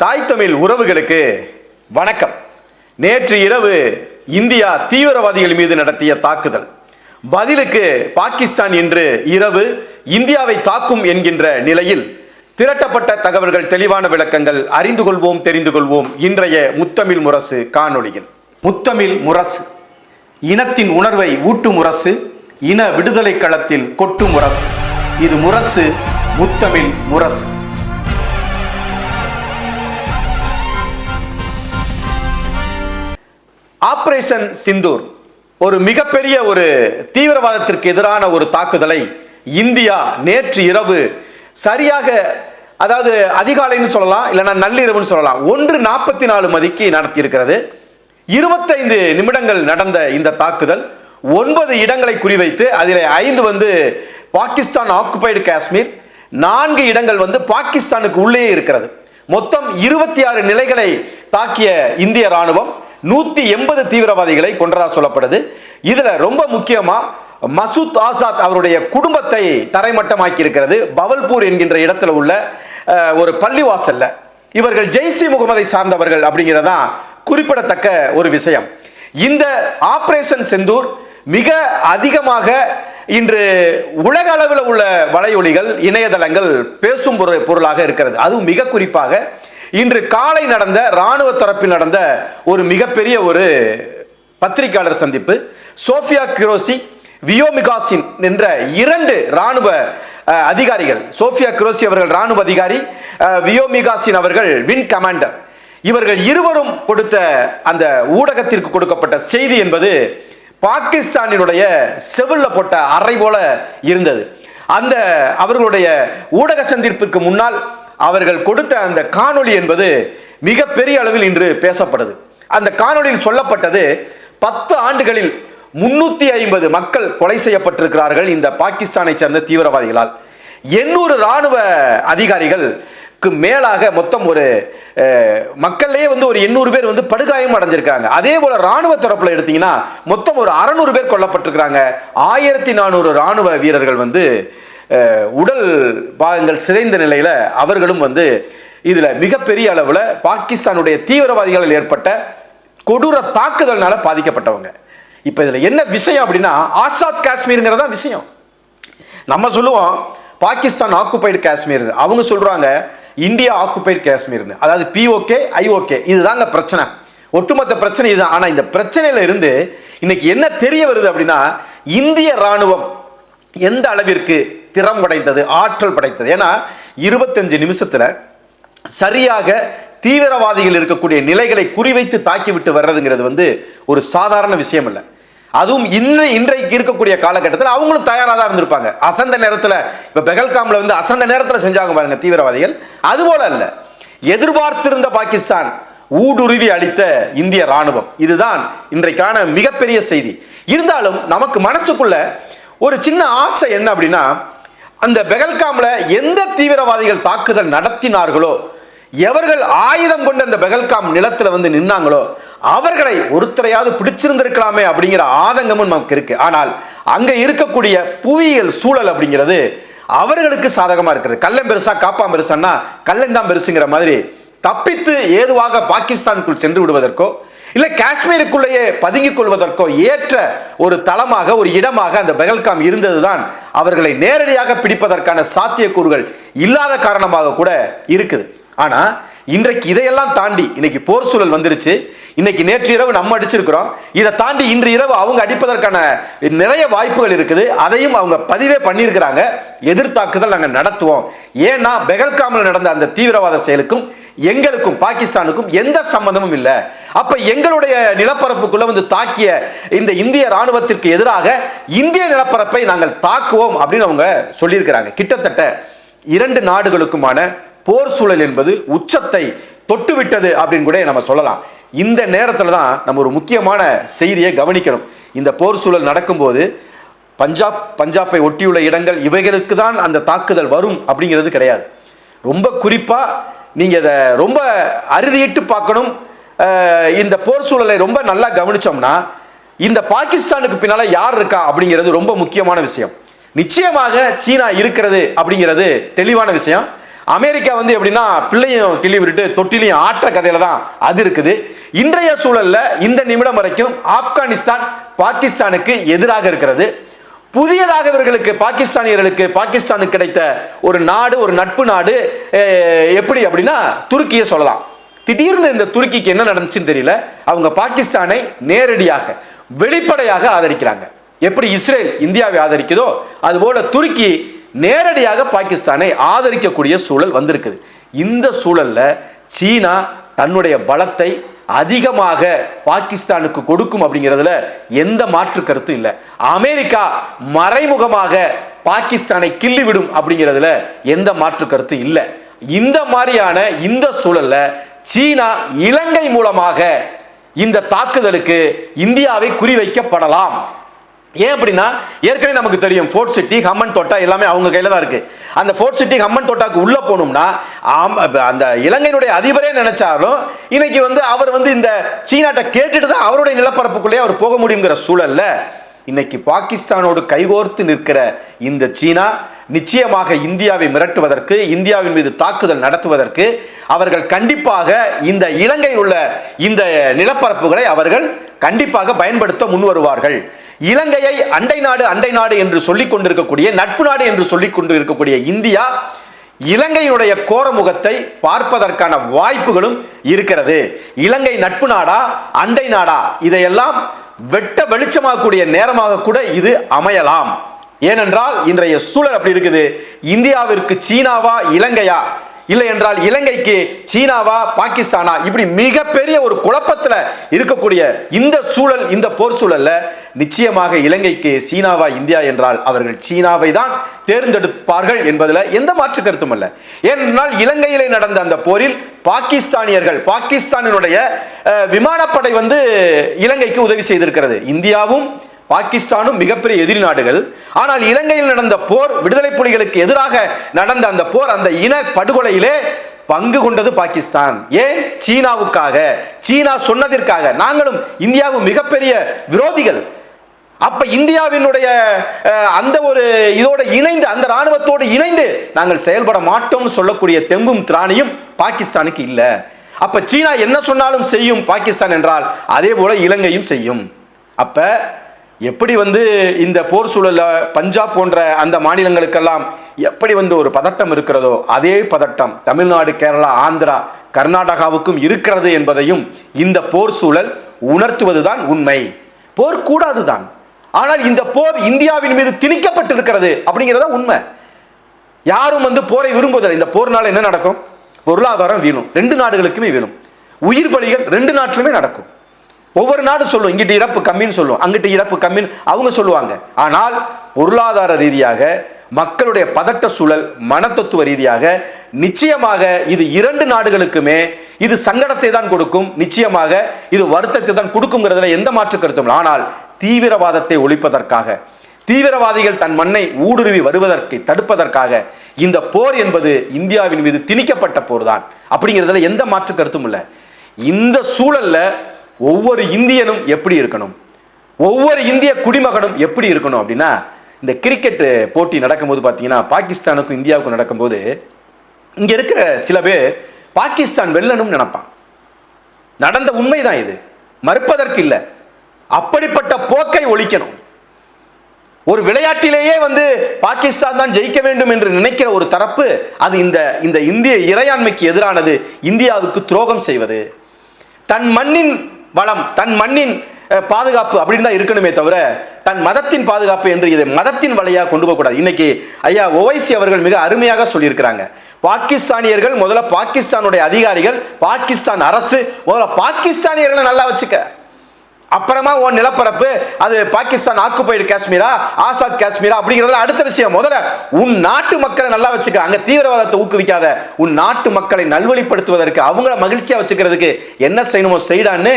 தாய் தமிழ் உறவுகளுக்கு வணக்கம். நேற்று இரவு இந்தியா தீவிரவாதிகள் மீது நடத்திய தாக்குதல். பதிலுக்கு பாகிஸ்தான் இன்று இரவு இந்தியாவை தாக்கும் என்கின்ற நிலையில் திரட்டப்பட்ட தகவல்கள் தெளிவான விளக்கங்கள் அறிந்து கொள்வோம் தெரிந்து கொள்வோம். இன்றைய முத்தமிழ் முரசு காணொளியில். முத்தமிழ் முரசு. இனத்தின் உணர்வை ஊட்டும் முரசு இன விடுதலை களத்தில் கொட்டும் முரசு. இது முரசு முத்தமிழ் முரசு. ஆப்ரேஷன் சிந்தூர் ஒரு மிகப்பெரிய ஒரு தீவிரவாதத்திற்கு எதிரான ஒரு தாக்குதலை இந்தியா நேற்று இரவு சரியாக அதாவது அதிகாலைன்னு சொல்லலாம் இல்லைன்னா நள்ளிரவுன்னு சொல்லலாம் ஒன்று நாற்பத்தி நாலு மதிக்கு நடத்தியிருக்கிறது. இருபத்தைந்து நிமிடங்கள் நடந்த இந்த தாக்குதல் ஒன்பது இடங்களை குறிவைத்து அதில் ஐந்து வந்து பாகிஸ்தான் ஆக்குபைடு காஷ்மீர் நான்கு இடங்கள் வந்து பாகிஸ்தானுக்கு உள்ளே இருக்கிறது. மொத்தம் இருபத்தி ஆறு நிலைகளை தாக்கிய இந்திய ராணுவம் நூத்தி எண்பது தீவிரவாதிகளை கொன்றதா சொல்லப்படுது. இதுல ரொம்ப முக்கியமா மசூத் ஆசாத் அவருடைய குடும்பத்தை தரைமட்டமாக்கி இருக்கிறது பவல்பூர் என்கின்ற இடத்துல உள்ள ஒரு பள்ளிவாசல்ல. இவர்கள் ஜெய்சி முகமதை சார்ந்தவர்கள் அப்படிங்கிறதான் குறிப்பிடத்தக்க ஒரு விஷயம். இந்த ஆபரேஷன் செந்தூர் மிக அதிகமாக இன்று உலக அளவில் உள்ள வலையொலிகள் இணையதளங்கள் பேசும் பொரு- பொருளாக இருக்கிறது. அதுவும் மிக குறிப்பாக இன்று காலை நடந்த ராணுவ தரப்பில் நடந்த ஒரு மிகப்பெரிய ஒரு பத்திரிகையாளர் சந்திப்பு. சோஃபியா கிரோசி வியோமிகாசின் என்ற இரண்டு ராணுவ அதிகாரிகள். சோஃபியா கிரோசி அவர்கள் ராணுவ அதிகாரி வியோமிகாசின் அவர்கள் வின் கமாண்டர். இவர்கள் இருவரும் கொடுத்த அந்த ஊடகத்திற்கு கொடுக்கப்பட்ட செய்தி என்பது பாகிஸ்தானினுடைய செவில்ல போட்ட அறை போல இருந்தது. அந்த அவர்களுடைய ஊடக சந்திப்பிற்கு முன்னால் அவர்கள் கொடுத்த அந்த காணொளி என்பது மிகப்பெரிய அளவில் இன்று பேசப்படுது அந்த காணொளியில் சொல்லப்பட்டது பத்து ஆண்டுகளில் முன்னூத்தி ஐம்பது மக்கள் கொலை செய்யப்பட்டிருக்கிறார்கள் இந்த பாகிஸ்தானை சேர்ந்த தீவிரவாதிகளால். எண்ணூறு ராணுவ அதிகாரிகளுக்கு மேலாக மொத்தம் ஒரு மக்கள்லேயே வந்து ஒரு எண்ணூறு பேர் வந்து படுகாயம் அடைஞ்சிருக்காங்க அதே போல ராணுவ தரப்பில் எடுத்தீங்கன்னா மொத்தம் ஒரு அறநூறு பேர் கொல்லப்பட்டிருக்கிறாங்க. ஆயிரத்தி நானூறு ராணுவ வீரர்கள் வந்து உடல் பாகங்கள் சிதைந்த நிலையில் அவர்களும் வந்து இதில் மிகப்பெரிய அளவில் பாகிஸ்தானுடைய தீவிரவாதிகளால் ஏற்பட்ட கொடூர தாக்குதல்னால பாதிக்கப்பட்டவங்க. இப்போ இதில் என்ன விஷயம் அப்படின்னா ஆசாத் காஷ்மீருங்கிறதா விஷயம். நம்ம சொல்லுவோம் பாகிஸ்தான் ஆக்குபைடு காஷ்மீர். அவங்க சொல்கிறாங்க இந்தியா ஆக்குபைடு காஷ்மீர்னு அதாவது பிஓகே ஐஓகே இதுதாங்க பிரச்சனை. ஒட்டுமொத்த பிரச்சனை இதுதான். ஆனால் இந்த பிரச்சனையில் இருந்து இன்னைக்கு என்ன தெரிய வருது அப்படின்னா இந்திய ராணுவம் எந்த அளவிற்கு திறம் படைத்தது ஆற்றல் படைத்தது. ஏன்னா இருபத்தஞ்சு நிமிஷத்தில் சரியாக தீவிரவாதிகள் இருக்கக்கூடிய நிலைகளை குறிவைத்து தாக்கிவிட்டு வர்றதுங்கிறது வந்து ஒரு சாதாரண விஷயம் இல்லை அதுவும் இன்று இன்றைக்கு இருக்கக்கூடிய காலகட்டத்தில் அவங்களும் தயாராக தான் இருந்திருப்பாங்க. அசந்த நேரத்தில் இப்போ பெகல்காமில் வந்து அசந்த நேரத்தில் செஞ்சாங்க பாருங்க தீவிரவாதிகள். அது போல அல்ல. எதிர்பார்த்திருந்த பாகிஸ்தான் ஊடுருவி அளித்த இந்திய ராணுவம். இதுதான் இன்றைக்கான மிகப்பெரிய செய்தி. இருந்தாலும் நமக்கு மனசுக்குள்ள ஒரு சின்ன ஆசை என்ன அப்படின்னா அந்த பெகல்காமில் எந்த தீவிரவாதிகள் தாக்குதல் நடத்தினார்களோ எவர்கள் ஆயுதம் கொண்ட அந்த பெகல்காம் நிலத்தில் வந்து நின்னாங்களோ அவர்களை ஒருத்தரையாவது பிடிச்சிருந்திருக்கலாமே அப்படிங்கிற ஆதங்கமும் நமக்கு இருக்கு. ஆனால் அங்கே இருக்கக்கூடிய புவியியல் சூழல் அப்படிங்கிறது அவர்களுக்கு சாதகமாக இருக்கிறது. கள்ளம் பெருசா காப்பாம் பெருசான்னா கள்ளந்தான் பெருசுங்கிற மாதிரி தப்பித்து ஏதுவாக பாகிஸ்தானுக்குள் சென்று விடுவதற்கோ இல்லை காஷ்மீருக்குள்ளேயே பதுங்கிக் கொள்வதற்கோ ஏற்ற ஒரு தளமாக ஒரு இடமாக அந்த பெகல்காம் இருந்ததுதான் அவர்களை நேரடியாக பிடிப்பதற்கான சாத்தியக்கூறுகள் இல்லாத காரணமாக கூட இருக்குது. ஆனால் இன்றைக்கு இதையெல்லாம் தாண்டி இன்னைக்கு போர் சூழல் வந்துருச்சு. இன்னைக்கு நேற்று இரவு நம்ம அடிச்சிருக்கிறோம். இதை தாண்டி இன்று இரவு அவங்க அடிப்பதற்கான நிறைய வாய்ப்புகள் இருக்குது. அதையும் அவங்க பதிவே பண்ணியிருக்கிறாங்க. எதிர்த்தாக்குதல் நாங்கள் நடத்துவோம். ஏன்னா பெகல்காமில் நடந்த அந்த தீவிரவாத செயலுக்கும் எங்களுக்கும் பாகிஸ்தானுக்கும் எந்த சம்பந்தமும் இல்லை. அப்ப எங்களுடைய நிலப்பரப்புக்குள்ள வந்து தாக்கிய இந்த இந்திய ராணுவத்திற்கு எதிராக இந்திய நிலப்பரப்பை நாங்கள் தாக்குவோம் அப்படின்னு அவங்க சொல்லியிருக்கிறாங்க. கிட்டத்தட்ட இரண்டு நாடுகளுக்குமான போர் சூழல் என்பது உச்சத்தை தொட்டுவிட்டது அப்படின்னு கூட நம்ம சொல்லலாம். இந்த நேரத்தில் தான் நம்ம ஒரு முக்கியமான செய்தியை கவனிக்கணும். இந்த போர் சூழல் நடக்கும்போது பஞ்சாப் பஞ்சாப்பை ஒட்டியுள்ள இடங்கள் இவைகளுக்கு தான் அந்த தாக்குதல் வரும் அப்படிங்கிறது கிடையாது. ரொம்ப குறிப்பாக நீங்கள் இதை ரொம்ப அறுதியிட்டு பார்க்கணும். இந்த போர் சூழலை ரொம்ப நல்லா கவனித்தோம்னா இந்த பாகிஸ்தானுக்கு பின்னால் யார் இருக்கா அப்படிங்கிறது ரொம்ப முக்கியமான விஷயம். நிச்சயமாக சீனா இருக்கிறது அப்படிங்கிறது தெளிவான விஷயம். அமெரிக்கா வந்து எப்படின்னா பிள்ளையும் கிள்ளி விட்டுட்டு தொட்டிலையும் ஆற்ற கதையில தான் அது இருக்குது. இன்றைய சூழல்ல இந்த நிமிடம் வரைக்கும் ஆப்கானிஸ்தான் பாகிஸ்தானுக்கு எதிராக இருக்கிறது. புதியதாக இவர்களுக்கு பாகிஸ்தானியர்களுக்கு பாகிஸ்தானுக்கு கிடைத்த ஒரு நாடு ஒரு நட்பு நாடு எப்படி அப்படின்னா துருக்கியை சொல்லலாம். திடீர்னு இந்த துருக்கிக்கு என்ன நடந்துச்சுன்னு தெரியல. அவங்க பாகிஸ்தானை நேரடியாக வெளிப்படையாக ஆதரிக்கிறாங்க. எப்படி இஸ்ரேல் இந்தியாவை ஆதரிக்குதோ அதுபோல துருக்கி நேரடியாக பாகிஸ்தானை ஆதரிக்கக்கூடிய சூழல் வந்திருக்குது. இந்த சூழல்ல சீனா தன்னுடைய பலத்தை அதிகமாக பாகிஸ்தானுக்கு கொடுக்கும் அப்படிங்கிறதுல எந்த மாற்று கருத்தும் இல்லை. அமெரிக்கா மறைமுகமாக பாகிஸ்தானை கிள்ளிவிடும் அப்படிங்கிறதுல எந்த மாற்று கருத்தும் இல்லை. இந்த மாதிரியான இந்த சூழல்ல சீனா இலங்கை மூலமாக இந்த தாக்குதலுக்கு இந்தியாவை குறிவைக்கப்படலாம். ஏன் அப்படின்னா ஏற்கனவே நமக்கு தெரியும் ஃபோர்ட் சிட்டி ஹம்மன் தோட்டா எல்லாமே அவங்க கையில் தான் இருக்கு. அந்த ஃபோர்ட் சிட்டி ஹம்மன் தோட்டாக்கு உள்ளே போகணும்னா அந்த இலங்கையினுடைய அதிபரே நினைச்சாலும் இன்னைக்கு வந்து அவர் வந்து இந்த சீனாட்ட கேட்டுட்டு தான் அவருடைய நிலப்பரப்புக்குள்ளேயே அவர் போக முடியுங்கிற சூழல்ல இன்னைக்கு பாகிஸ்தானோடு கைகோர்த்து நிற்கிற இந்த சீனா நிச்சயமாக இந்தியாவை மிரட்டுவதற்கு இந்தியாவின் மீது தாக்குதல் நடத்துவதற்கு அவர்கள் கண்டிப்பாக இந்த இலங்கையில் உள்ள இந்த நிலப்பரப்புகளை அவர்கள் கண்டிப்பாக பயன்படுத்த முன் வருவார்கள் இலங்கையை அண்டை நாடு அண்டை நாடு என்று சொல்லிக் கொண்டிருக்கக்கூடிய நட்பு நாடு என்று சொல்லிக் கொண்டு இருக்கக்கூடிய இந்தியா இலங்கையினுடைய கோரமுகத்தை பார்ப்பதற்கான வாய்ப்புகளும் இருக்கிறது. இலங்கை நட்பு நாடா அண்டை நாடா இதையெல்லாம் வெட்ட வெளிச்சமாகக்கூடிய நேரமாக கூட இது அமையலாம். ஏனென்றால் இன்றைய சூழல் அப்படி இருக்குது. இந்தியாவிற்கு சீனாவா இலங்கையா? இல்லை என்றால் இலங்கைக்கு சீனாவா பாகிஸ்தானா? இப்படி மிகப்பெரிய ஒரு குழப்பத்தில் இருக்கக்கூடிய இந்த சூழல் இந்த போர் சூழல்ல நிச்சயமாக இலங்கைக்கு சீனாவா இந்தியா என்றால் அவர்கள் சீனாவை தான் தேர்ந்தெடுப்பார்கள் என்பதில் எந்த மாற்று கருத்தும் அல்ல ஏனென்றால் இலங்கையிலே நடந்த அந்த போரில் பாகிஸ்தானியர்கள் பாகிஸ்தானினுடைய விமானப்படை வந்து இலங்கைக்கு உதவி செய்திருக்கிறது. இந்தியாவும் பாகிஸ்தானும் மிகப்பெரிய எதிரி நாடுகள். ஆனால் இலங்கையில் நடந்த போர் விடுதலை புலிகளுக்கு எதிராக நடந்த அந்த போர் அந்த இன படுகொலையிலே பங்கு கொண்டது பாகிஸ்தான். ஏன்? சீனாவுக்காக. சீனா சொன்னதற்காக. நாங்களும் இந்தியாவும் மிகப்பெரிய விரோதிகள். அப்ப இந்தியாவினுடைய அந்த ஒரு இதோட இணைந்து அந்த ராணுவத்தோடு இணைந்து நாங்கள் செயல்பட மாட்டோம்னு சொல்லக்கூடிய தெம்பும் திராணியும் பாகிஸ்தானுக்கு இல்லை. அப்ப சீனா என்ன சொன்னாலும் செய்யும் பாகிஸ்தான் என்றால் அதே போல இலங்கையும் செய்யும். அப்ப எப்படி வந்து இந்த போர் சூழலில் பஞ்சாப் போன்ற அந்த மாநிலங்களுக்கெல்லாம் எப்படி வந்து ஒரு பதட்டம் இருக்கிறதோ அதே பதட்டம் தமிழ்நாடு கேரளா ஆந்திரா கர்நாடகாவுக்கும் இருக்கிறது என்பதையும் இந்த போர் சூழல் உணர்த்துவதுதான் உண்மை. போர் கூடாது தான் ஆனால் இந்த போர் இந்தியாவின் மீது திணிக்கப்பட்டிருக்கிறது அப்படிங்கிறத உண்மை. யாரும் வந்து போரை விரும்புவதில்லை. இந்த போர்னால என்ன நடக்கும்? பொருளாதாரம் வீணும் ரெண்டு நாடுகளுக்குமே வீணும் உயிர் பலிகள் ரெண்டு நாட்டிலுமே நடக்கும். ஒவ்வொரு நாடும் சொல்லும் இங்கிட்டு இறப்பு கம்மின்னு சொல்லும் அங்கிட்டு இறப்பு கம்மின்னு அவங்க சொல்லுவாங்க. ஆனால் பொருளாதார ரீதியாக மக்களுடைய பதட்ட சூழல் மனத்தத்துவ ரீதியாக நிச்சயமாக இது இரண்டு நாடுகளுக்குமே இது சங்கடத்தை தான் கொடுக்கும். நிச்சயமாக இது வருத்தத்தை தான் கொடுக்குங்கிறதுல எந்த மாற்று கருத்தும் இல்லை. ஆனால் தீவிரவாதத்தை ஒழிப்பதற்காக தீவிரவாதிகள் தன் மண்ணை ஊடுருவி வருவதற்கு தடுப்பதற்காக இந்த போர் என்பது இந்தியாவின் மீது திணிக்கப்பட்ட போர் தான் அப்படிங்கிறதுல எந்த மாற்று கருத்தும் இல்லை. இந்த சூழல்ல ஒவ்வொரு இந்தியனும் எப்படி இருக்கணும்? ஒவ்வொரு இந்திய குடிமகனும் எப்படி இருக்கணும் அப்படின்னா இந்த கிரிக்கெட் போட்டி நடக்கும்போது பார்த்தீங்கன்னா பாகிஸ்தானுக்கும் இந்தியாவுக்கும் நடக்கும்போது இங்கே இருக்கிற சில பேர் பாகிஸ்தான் வெல்லணும்னு நினைப்பான் நடந்த உண்மைதான் இது. மறுப்பதற்கு இல்லை. அப்படிப்பட்ட போக்கை ஒழிக்கணும். ஒரு விளையாட்டிலேயே வந்து பாகிஸ்தான் தான் ஜெயிக்க வேண்டும் என்று நினைக்கிற ஒரு தரப்பு அது இந்த இந்த இந்திய இறையாண்மைக்கு எதிரானது இந்தியாவுக்கு துரோகம் செய்வது. தன் மண்ணின் வளம் தன் மண்ணின் பாதுகாப்பு அப்படின்னு தான் இருக்கணுமே தவிர தன் மதத்தின் பாதுகாப்பு என்று இதை மதத்தின் வழியாக கொண்டு போகக்கூடாது. இன்னைக்கு ஐயா ஓவைசி அவர்கள் மிக அருமையாக சொல்லியிருக்கிறாங்க. பாகிஸ்தானியர்கள் முதல்ல பாகிஸ்தானுடைய அதிகாரிகள் பாகிஸ்தான் அரசு முதல்ல பாகிஸ்தானியர்களை நல்லா வச்சுக்க. அப்புறமா உன் நிலப்பரப்பு அது பாகிஸ்தான் ஆக்குபைடு காஷ்மீரா ஆசாத் காஷ்மீரா அப்படிங்கிறதுல அடுத்த விஷயம். முதல்ல உன் நாட்டு மக்களை நல்லா வச்சுக்க. அங்க தீவிரவாதத்தை ஊக்குவிக்காத. உன் நாட்டு மக்களை நல்வழிப்படுத்துவதற்கு அவங்கள மகிழ்ச்சியா வச்சுக்கிறதுக்கு என்ன செய்யணுமோ செய்டான்னு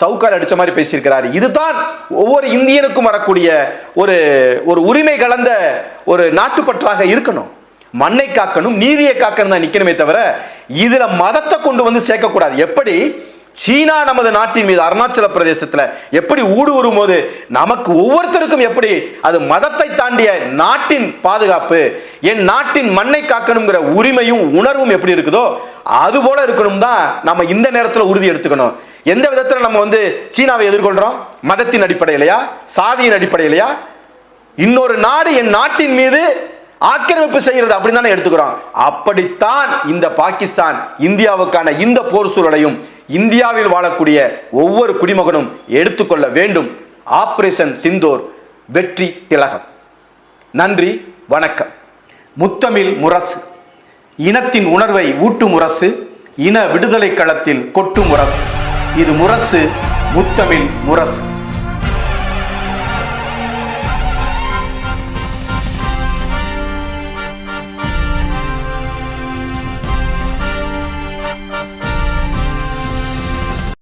சவுக்கார் அடிச்ச மாதிரி பேசியிருக்கிறாரு. இதுதான் ஒவ்வொரு இந்தியனுக்கும் வரக்கூடிய ஒரு ஒரு உரிமை கலந்த ஒரு நாட்டுப்பற்றாக இருக்கணும். மண்ணை காக்கணும் நீதியை காக்கணும் தான் நிற்கணுமே தவிர இதுல மதத்தை கொண்டு வந்து சேர்க்கக்கூடாது. எப்படி? சீனா நமது நாட்டின் மீது அருணாச்சல பிரதேசத்தில் எப்படி ஊடுருவும் போது நமக்கு ஒவ்வொருத்தருக்கும் எப்படி அது மதத்தை தாண்டிய நாட்டின் பாதுகாப்பு என் நாட்டின் மண்ணை காக்கணுங்கிற உரிமையும் உணர்வும் எப்படி இருக்குதோ அது போல இருக்கணும் தான் நம்ம இந்த நேரத்தில் உறுதி எடுத்துக்கணும். எந்த விதத்தில் நம்ம வந்து சீனாவை எதிர்கொள்கிறோம் மதத்தின் அடிப்படையிலையா? சாதியின் அடிப்படையிலையா? இன்னொரு நாடு என் நாட்டின் மீது ஆக்கிரமிப்பு செய்கிறது அப்படின்னு தானே எடுத்துக்கிறோம். அப்படித்தான் இந்த பாகிஸ்தான் இந்தியாவுக்கான இந்த போர் சூழலையும் இந்தியாவில் வாழக்கூடிய ஒவ்வொரு குடிமகனும் எடுத்துக்கொள்ள வேண்டும். ஆப்ரேஷன் சிந்தோர் வெற்றி திலகம். நன்றி வணக்கம். முத்தமிழ் முரசு. இனத்தின் உணர்வை ஊட்டும் முரசு. இன விடுதலை களத்தில் கொட்டும் முரசு. இது முரசு முத்தமிழ் முரசு.